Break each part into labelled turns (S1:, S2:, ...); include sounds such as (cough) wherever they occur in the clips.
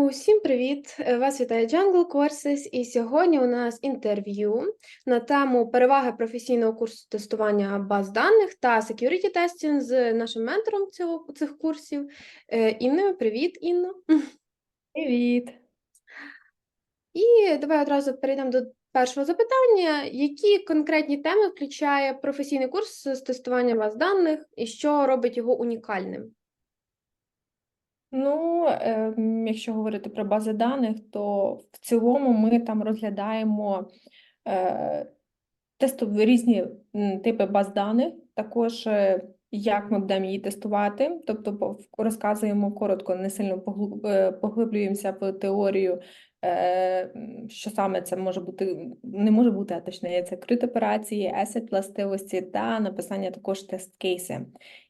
S1: Усім привіт! Е, Вас вітає Jungle Courses, і сьогодні у нас інтерв'ю на тему переваги професійного курсу тестування баз даних та security testing з нашим ментором цього, цих курсів е, Інною. Привіт, Інно! (laughs)
S2: Привіт.
S1: І давай одразу перейдемо до першого запитання. Які конкретні теми включає професійний курс з тестування баз даних і що робить його унікальним?
S2: Ну, ем, якщо говорити про бази даних, то в цілому ми там розглядаємо е, тестові різні типи баз даних, також е, як ми будемо її тестувати, тобто розказуємо коротко, не сильно поглиб- е, поглиблюємося в теорію, е, що саме це може бути, не може бути, а точніше, це крит операції, есет властивості та написання також тест-кейси.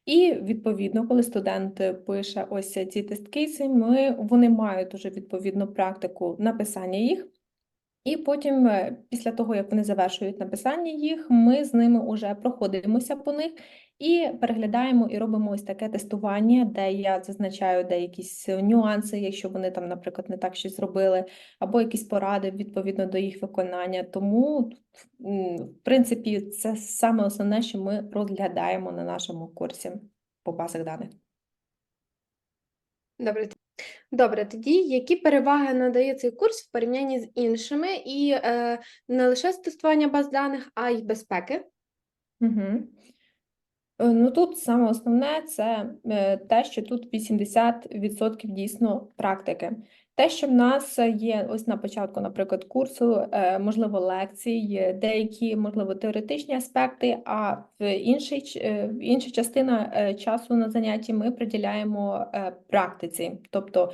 S2: І відповідно, коли студент е, пише ось ці тест-кейси, ми, вони мають уже відповідну практику написання їх. І потім, е, після того, як вони завершують написання їх, ми з ними вже проходимося по них і переглядаємо і робимо ось таке тестування, де я зазначаю де якісь нюанси, якщо вони там, наприклад, не так щось зробили, або якісь поради відповідно до їх виконання. Тому, в принципі, це саме основне, що ми розглядаємо на нашому курсі по базах даних.
S1: Добре. Добре, тоді які переваги надає цей курс в порівнянні з іншими, і е, не лише тестування баз даних, а й безпеки?
S2: Угу. Ну тут саме основне це е, те, що тут 80% дійсно практики. Те, що в нас є ось на початку, наприклад, курсу, е, можливо, лекцій, деякі, можливо, теоретичні аспекти, а в іншій, е, інша частина е, часу на занятті ми приділяємо практиці, тобто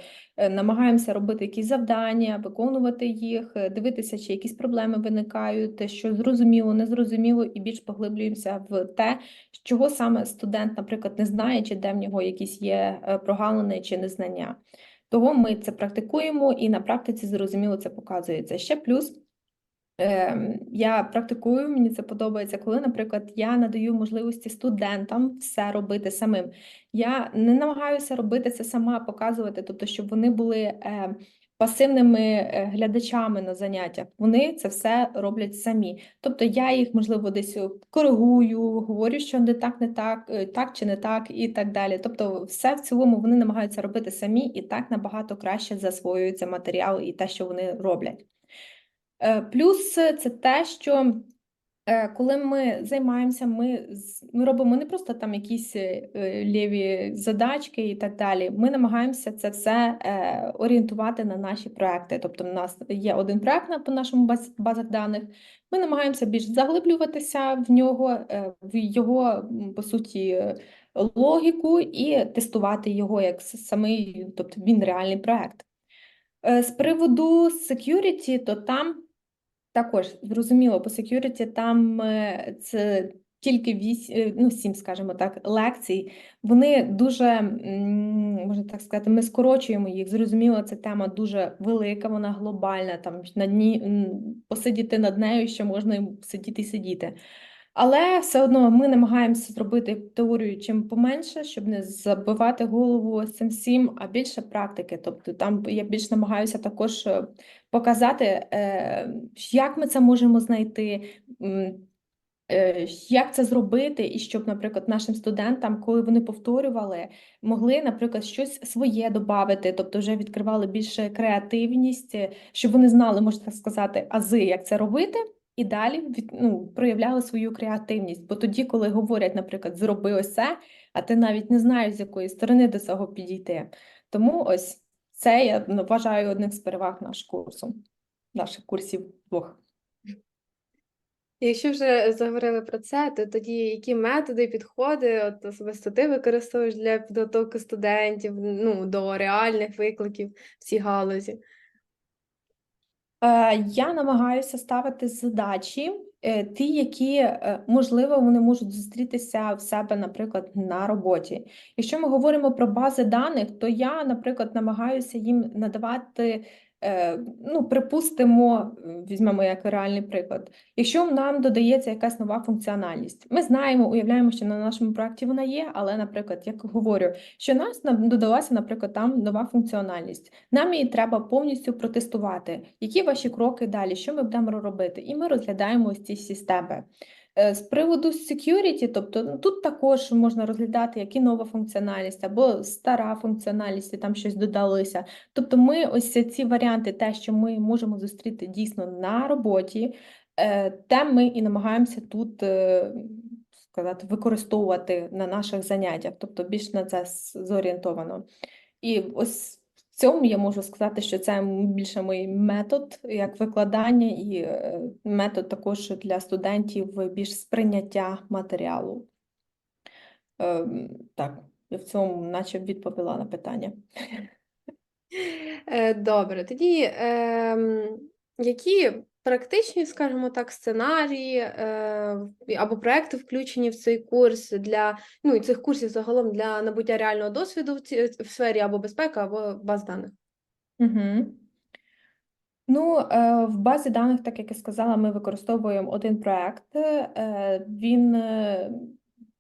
S2: намагаємося робити якісь завдання, виконувати їх, дивитися, чи якісь проблеми виникають, що зрозуміло, незрозуміло, і більш поглиблюємося в те, чого саме студент, наприклад, не знає, чи де в нього якісь є прогалини чи незнання. Того ми це практикуємо і на практиці зрозуміло це показується. Ще плюс. Ем, Я практикую, мені це подобається, коли, наприклад, я надаю можливості студентам все робити самим. Я не намагаюся робити це сама, показувати, тобто, щоб вони були е, пасивними е, глядачами на заняттях. Вони це все роблять самі. Тобто я їх, можливо, десь е, коригую, говорю, що не так, не так, е, так чи не так, і так далі. Тобто, все в цілому вони намагаються робити самі, і так набагато краще засвоюється матеріал і те, що вони роблять. Плюс це те, що коли ми займаємося, ми, ми робимо не просто там якісь е, е, ліві задачки і так далі. Ми намагаємося це все е, орієнтувати на наші проекти. Тобто, в нас є один проект по нашому баз, базах даних. Ми намагаємося більш заглиблюватися в нього, е, в його по суті е, логіку і тестувати його як самий, тобто він реальний проект. Е, З приводу security, то там також зрозуміло, по security там е, це тільки вісім, ну, сім, скажімо так, лекцій. Вони дуже, можна так сказати, ми скорочуємо їх. Зрозуміло, ця тема дуже велика, вона глобальна. Там на дні посидіти над нею, що можна сидіти і сидіти. Але все одно ми намагаємося зробити теорію чим поменше, щоб не забивати голову цим всім, а більше практики. Тобто там я більш намагаюся також е, показати, е, як ми це можемо знайти, е, як це зробити, і щоб, наприклад, нашим студентам, коли вони повторювали, могли, наприклад, щось своє додати, тобто вже відкривали більше креативність, щоб вони знали, можна сказати, ази, як це робити. І далі ну, проявляли свою креативність. Бо тоді, коли говорять, наприклад, зроби ось це, а ти навіть не знаєш, з якої сторони до цього підійти. Тому ось це я ну, вважаю одним з переваг нашого курсу, наших курсів двох.
S1: Якщо вже заговорили про це, то тоді які методи, підходи от особисто ти використовуєш для підготовки студентів ну, до реальних викликів в цій галузі?
S2: Е, Я намагаюся ставити задачі е, ті, які, е, можливо, вони можуть зустрітися в себе, наприклад, на роботі. Якщо ми говоримо про бази даних, то я, наприклад, намагаюся їм надавати, ну, припустимо, візьмемо як реальний приклад. Якщо нам додається якась нова функціональність, ми знаємо, уявляємо, що на нашому проєкті вона є, але, наприклад, як говорю, що нас нам додалася, наприклад, там нова функціональність. Нам її треба повністю протестувати. Які ваші кроки далі? Що ми будемо робити? І ми розглядаємо ось ці всі степи. Е, З приводу security, тобто ну, тут також можна розглядати, які нова функціональність або стара функціональність, і там щось додалося. Тобто ми ось ці варіанти, те, що ми можемо зустріти дійсно на роботі, е, те ми і намагаємося тут е, сказати, використовувати на наших заняттях, тобто більш на це зорієнтовано. І ось цьому я можу сказати, що це більше мій метод як викладання, і е, метод також для студентів більш сприйняття матеріалу. Ем, Так, я в цьому наче відповіла на питання.
S1: Е, Добре, тоді ем, які практичні, скажімо так, сценарії е, або проекти включені в цей курс для ну і цих курсів загалом для набуття реального досвіду в ці в сфері або безпеки, або баз даних?
S2: Угу. Ну, е, в базі даних, так як я сказала, ми використовуємо один проект. Е, Він,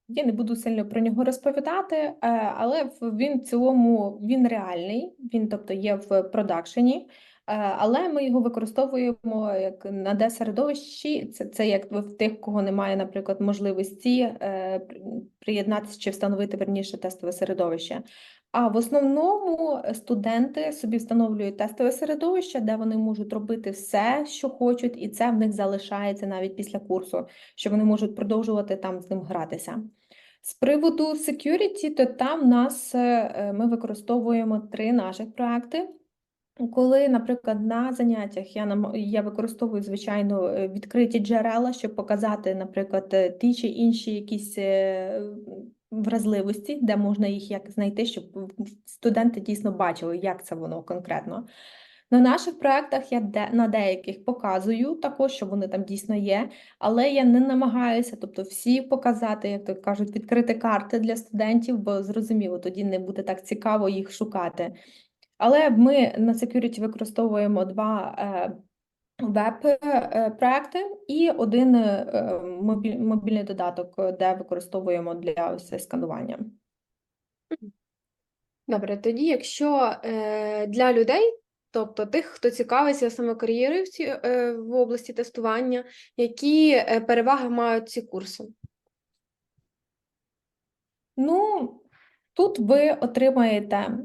S2: я не буду сильно про нього розповідати, але він в цілому він реальний, він тобто є в продакшені, але ми його використовуємо як на де-середовищі. Це, це як в тих, кого немає, наприклад, можливості е, приєднатися чи встановити верніше тестове середовище. А в основному е, студенти собі встановлюють тестове середовище, де вони можуть робити все, що хочуть, і це в них залишається навіть після курсу, що вони можуть продовжувати там з ним гратися. З приводу security, то там нас е, е, ми використовуємо три наших проекти. Коли, наприклад, на заняттях я я використовую звичайно е, відкриті джерела, щоб показати, наприклад, е, ті чи інші якісь е, вразливості, де можна їх як знайти, щоб студенти дійсно бачили, як це воно конкретно. На наших проєктах я де, на деяких показую також, що вони там дійсно є, але я не намагаюся, тобто всі показати, як то кажуть, відкрити карти для студентів, бо зрозуміло, тоді не буде так цікаво їх шукати. Але ми на security використовуємо два е, веб-проекти і один е, мобільний додаток, е, де використовуємо для ось сканування.
S1: Добре, тоді, якщо е, для людей, тобто тих, хто цікавиться саме кар'єрою в, е, області тестування, які е, переваги мають ці курси?
S2: Ну, тут ви отримаєте,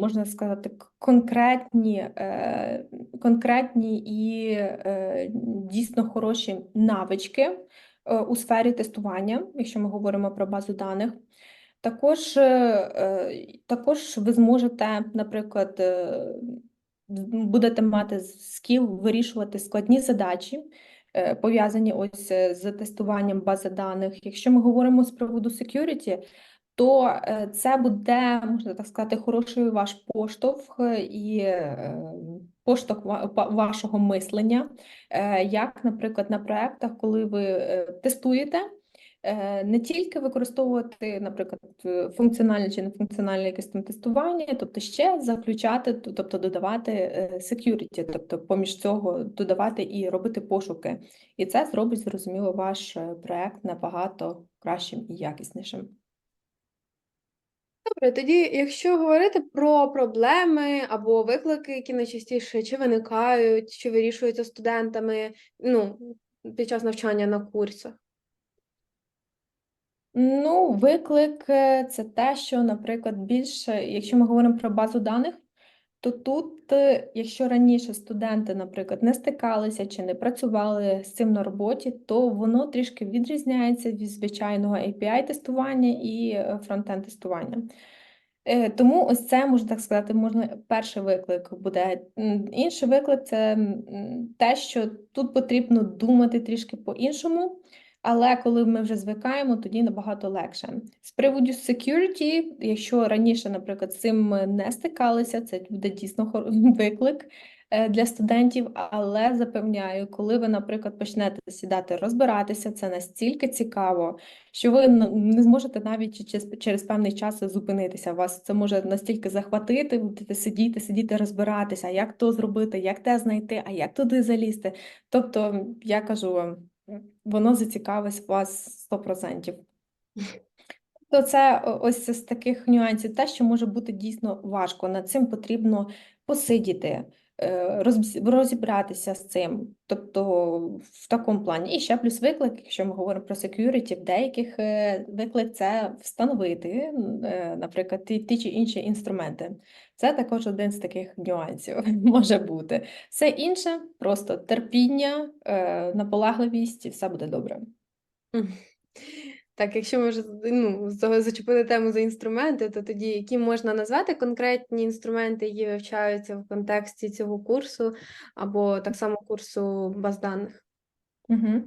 S2: можна сказати, конкретні, е, конкретні і е, дійсно хороші навички е, у сфері тестування, якщо ми говоримо про базу даних. Також, також ви зможете, наприклад, будете мати скіл вирішувати складні задачі, пов'язані ось з тестуванням бази даних. Якщо ми говоримо з приводу security, то е, це буде, можна так сказати, хороший ваш поштовх е, і е, поштовх вашого мислення, як, наприклад, на проектах, коли ви тестуєте, не тільки використовувати, наприклад, функціональне чи нефункціональне якесь там тестування, тобто ще заключати, тобто додавати security, тобто поміж цього додавати і робити пошуки. І це зробить, зрозуміло, ваш проект набагато кращим і якіснішим.
S1: Добре, тоді, якщо говорити про проблеми або виклики, які найчастіше чи виникають, чи вирішуються студентами, ну, під час навчання на курсах.
S2: Ну, виклик це те, що, наприклад, більше, якщо ми говоримо про базу даних, то тут, е, якщо раніше студенти, наприклад, не стикалися чи не працювали з цим на роботі, то воно трішки відрізняється від звичайного API-тестування і е, фронтенд-тестування. Е, Тому ось це, можна так сказати, можна перший виклик буде. Інший виклик це те, що тут потрібно думати трішки по-іншому, але коли ми вже звикаємо, тоді набагато легше. З приводу security, якщо раніше, наприклад, з цим не стикалися, це буде дійсно (laughs) виклик. е, для студентів, але запевняю, коли ви, наприклад, почнете сідати розбиратися, це настільки цікаво, що ви не зможете навіть через певний час зупинитися. Вас це може настільки захватити, будете сидіти, сидіти, розбиратися, як то зробити, як те знайти, а як туди залізти. Тобто, я кажу вам, воно зацікавить вас 100%. То це ось з таких нюансів, те, що може бути дійсно важко. Над цим потрібно посидіти, розібратися з цим. Тобто в такому плані. І ще плюс виклик, якщо ми говоримо про security, в деяких е, виклик це встановити, е, наприклад, ті, ті чи інші інструменти. Це також один з таких нюансів (laughs) може бути. Все інше просто терпіння, е, наполегливість, і все буде добре.
S1: Так, якщо ми вже ну, за- зачепили тему за інструменти, то тоді які можна назвати конкретні інструменти, які вивчаються в контексті цього курсу, або так само курсу баз даних?
S2: Угу.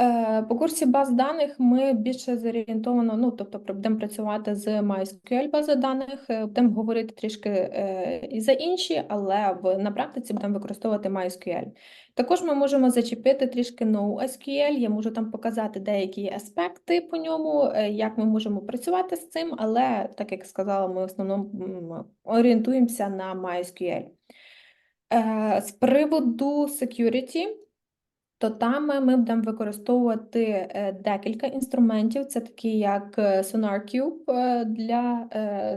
S2: Е, По курсі баз даних ми більше зорієнтовано, ну, тобто будемо працювати з MySQL бази даних, е, будемо говорити трішки е, і за інші, але в, на практиці будемо використовувати MySQL. Також ми можемо зачепити трішки NoSQL, я можу там показати деякі аспекти по ньому, як ми можемо працювати з цим, але, так як сказала, ми в основному орієнтуємося на MySQL. З приводу security, то там ми будемо використовувати е, декілька інструментів. Це такі як е, SonarCube е, для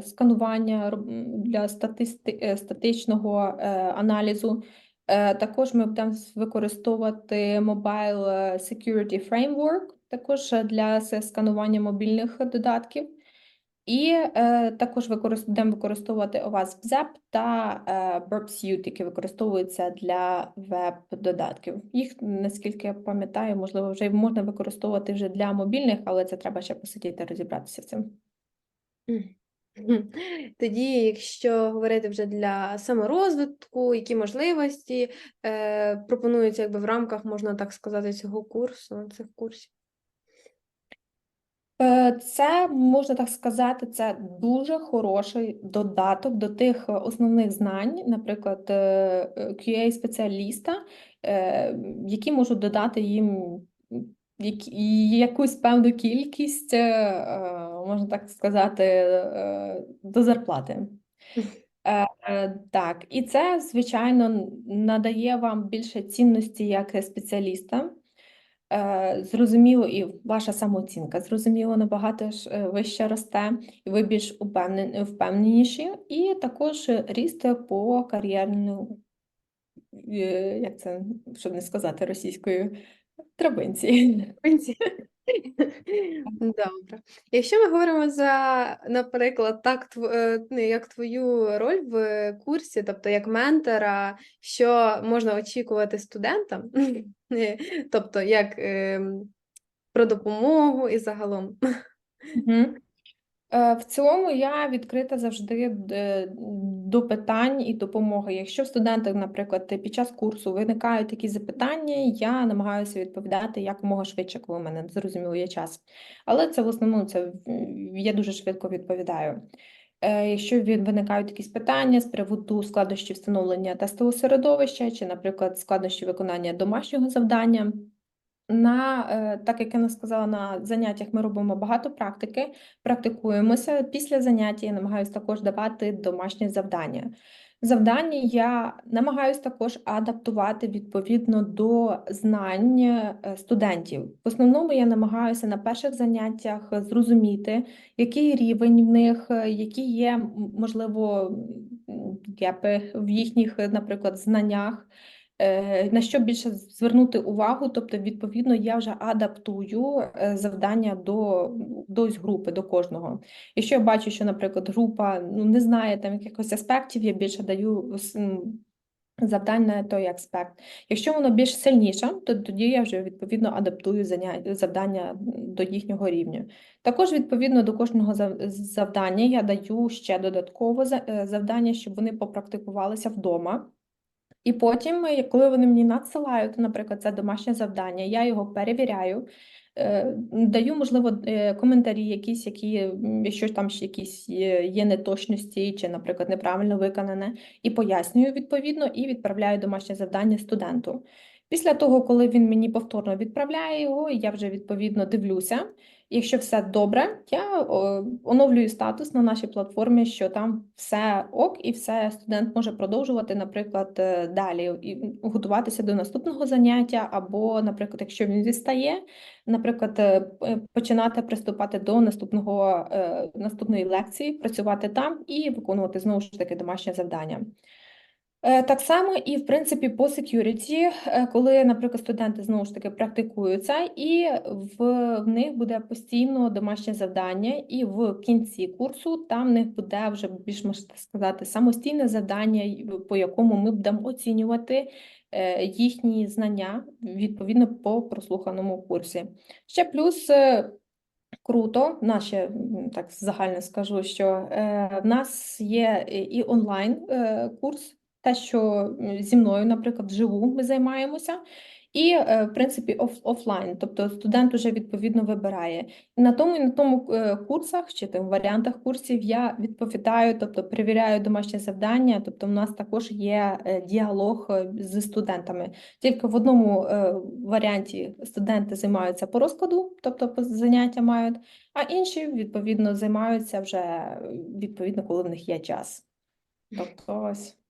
S2: сканування, для статисти, статичного аналізу. Також ми будемо використовувати Mobile Security Framework, також для сканування мобільних додатків. І е, також використ... будемо використовувати OWASP ZAP та е, Burp які використовуються для веб-додатків. Їх, наскільки я пам'ятаю, можливо, вже можна використовувати вже для мобільних, але це треба ще посидіти розібратися з цим. (laughs)
S1: Тоді, якщо говорити вже для саморозвитку, які можливості е, пропонуються якби в рамках, можна так сказати, цього курсу, цих курсів?
S2: Е, Це, можна так сказати, це дуже хороший додаток до тих основних знань, наприклад, е, QA-спеціаліста, е, які можуть додати їм якусь певну кількість, можна так сказати, до зарплати. Так, і це, звичайно, надає вам більше цінності як спеціаліста. Е, Зрозуміло, і ваша самооцінка, зрозуміло, набагато е, вище росте, і ви більш впевненіші, і також ріст по кар'єрному, е, як це, щоб не сказати російською, драбинці. (laughs)
S1: Добре. Якщо ми говоримо за, наприклад, так, е, ну, як твою роль в курсі, тобто як ментора, що можна очікувати студентам, (laughs) тобто як ем, про допомогу і загалом.
S2: Мгм. Е, В цілому я відкрита завжди до питань і допомоги. Якщо в студентів, наприклад, під час курсу виникають такі запитання, я намагаюся відповідати якомога швидше, коли в мене зрозуміло є час. Але це в основному це я дуже швидко відповідаю. Е, Якщо виникають якісь питання з приводу складнощів встановлення тестового середовища, чи, наприклад, складнощі виконання домашнього завдання. На, е, так як я не сказала, на заняттях ми робимо багато практики, практикуємося. Після заняття я намагаюся також давати домашні завдання. Завдання я намагаюся також адаптувати відповідно до знань е, студентів. В основному я намагаюся на перших заняттях зрозуміти, який рівень в них, е, які є, можливо, гепи в їхніх, наприклад, знаннях. Е, На що більше звернути увагу, тобто, відповідно, я вже адаптую е, завдання до, до групи, до кожного. Якщо я бачу, що, наприклад, група ну, не знає там якихось аспектів, я більше даю завдань на той аспект. Якщо воно більш сильніше, то тоді я вже відповідно адаптую завдання до їхнього рівня. Також відповідно до кожного завдання я даю ще додаткове е, завдання, щоб вони попрактикувалися вдома. І потім, е, коли вони мені надсилають, наприклад, це домашнє завдання, я його перевіряю, Е, Даю, можливо, е, коментарі якісь, які, якщо там ще якісь є неточності, чи, наприклад, неправильно виконане, і пояснюю відповідно, і відправляю домашнє завдання студенту. Після того, коли він мені повторно відправляє його, я вже відповідно дивлюся. Якщо все добре, я оновлюю статус на нашій платформі, що там все ок, і все студент може продовжувати, наприклад, е, далі і готуватися до наступного заняття, або, наприклад, якщо він відстає, наприклад, е, починати приступати до наступного е, наступної лекції, працювати там і виконувати знову ж таки домашнє завдання. Е, Так само і в принципі по security, е, коли, наприклад, студенти знову ж таки практикуються, і в, в них буде постійно домашнє завдання, і в кінці курсу там в них буде вже більш можна сказати самостійне завдання, по якому ми будемо оцінювати е, їхні знання відповідно по прослуханому курсі. Ще плюс. Круто, наші м, так загально скажу, що в нас є і онлайн курс, те, що зі мною, наприклад, вживу ми займаємося, і е, в принципі оф, офлайн, тобто студент уже відповідно вибирає. І на тому і на тому е, курсах чи там варіантах курсів я відповідаю, тобто перевіряю домашнє завдання. Тобто, в нас також є е, діалог з студентами. Тільки в одному варіанті студенти займаються по розкладу, тобто по заняття мають, а інші відповідно займаються вже відповідно, коли в них є час. Тобто ось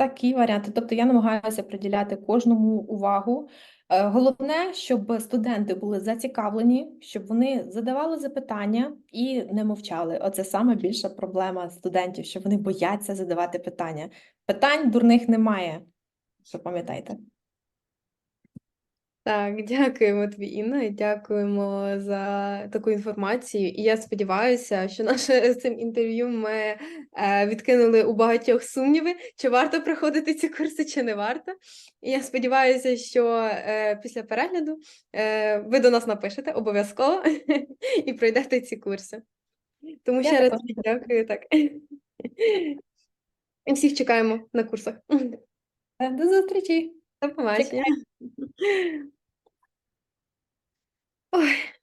S2: такі варіанти. Тобто я намагаюся приділяти кожному увагу. Е, Головне, щоб студенти були зацікавлені, щоб вони задавали запитання і не мовчали. Оце саме більша проблема студентів, що вони бояться задавати питання. Питань дурних немає. Запам'ятайте.
S1: Так, (laughs) дякуємо тобі, Інна, і дякуємо за таку інформацію. І я сподіваюся, що наше з цим інтерв'ю ми е, відкинули у багатьох сумніви, чи варто проходити ці курси, чи не варто. І я сподіваюся, що е, після перегляду е, ви до нас напишете обов'язково (laughs) і пройдете ці курси. Тому ще раз дякую. Так. (laughs) І всіх чекаємо на курсах.
S2: До зустрічі!
S1: До побачення. 哎